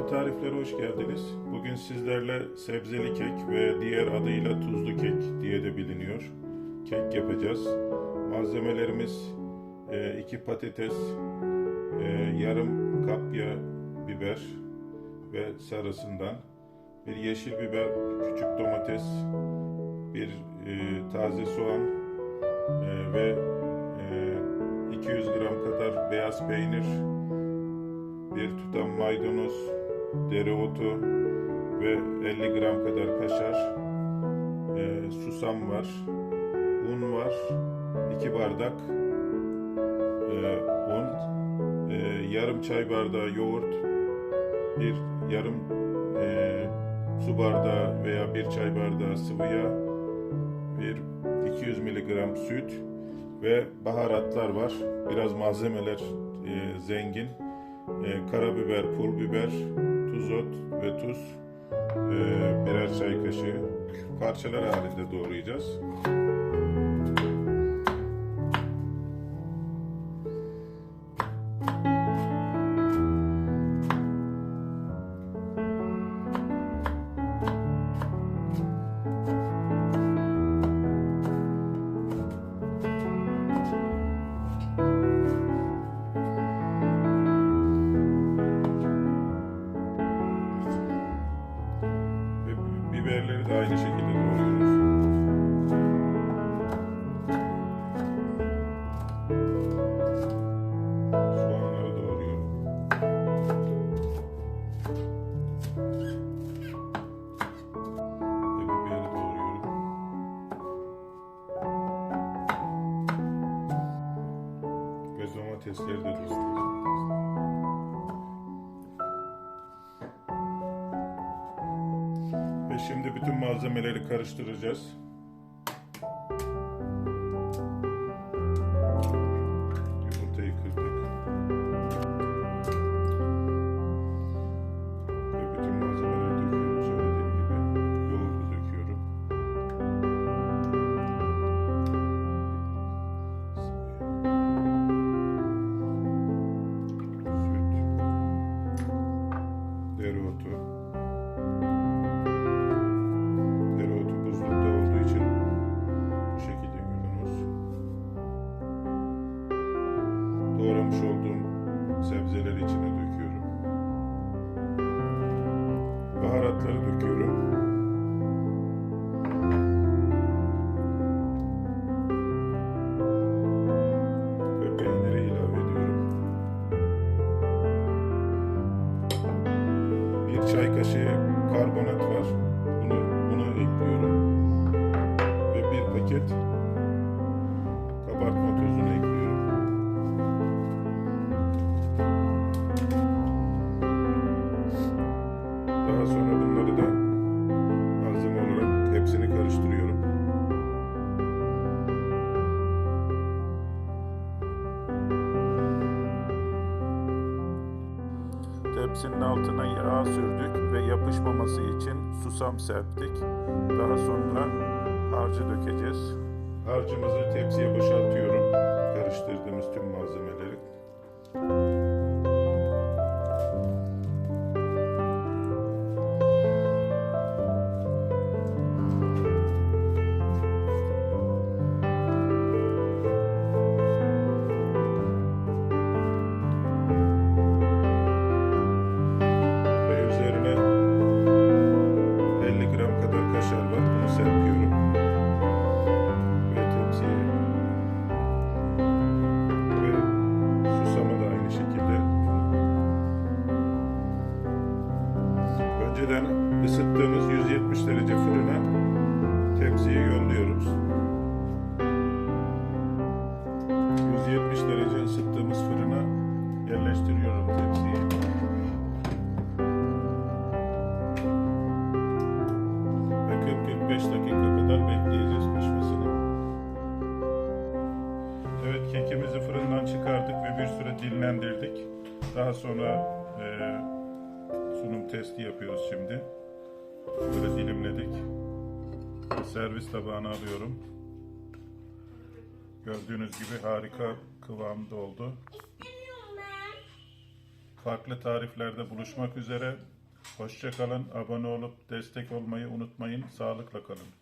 Tatlı tariflere hoş geldiniz. Bugün sizlerle sebzeli kek ve diğer adıyla tuzlu kek diye de biliniyor. Kek yapacağız. Malzemelerimiz 2 patates, e, yarım kapya biber ve sarısından, bir yeşil biber, küçük domates, bir e, taze soğan e, ve e, 200 gram kadar beyaz peynir, bir tutam maydanoz, dereotu ve 50 gram kadar kaşar, e, susam var, un var, 2 bardak e, un, e, yarım çay bardağı yoğurt, bir yarım e, su bardağı veya bir çay bardağı sıvı yağ, bir 200 miligram süt ve baharatlar var. Biraz malzemeler e, zengin. E, karabiber, pul biber, tuz ot ve tuz, e, birer çay kaşığı parçalar halinde doğrayacağız. Ve domatesleri de doğruyorum. Ve şimdi bütün malzemeleri karıştıracağız. Çay kaşığı karbonat var. Bunu bunu ekliyorum. Ve bir paket kabartma Tepsinin altına yağ sürdük ve yapışmaması için susam serptik. Daha sonra harcı dökeceğiz. Harcımızı tepsiye boşaltıyorum. 170 derece fırına tepsiye yolluyoruz. 170 derece ısıttığımız fırına yerleştiriyorum tepsiyi. ve 40-45 dakika kadar bekleyeceğiz pişmesini. Evet kekimizi fırından çıkardık ve bir süre dinlendirdik. Daha sonra e, sunum testi yapıyoruz şimdi. Dilimledik. Servis tabağına alıyorum. Gördüğünüz gibi harika kıvamda oldu. Farklı tariflerde buluşmak üzere. Hoşça kalın, abone olup destek olmayı unutmayın. Sağlıkla kalın.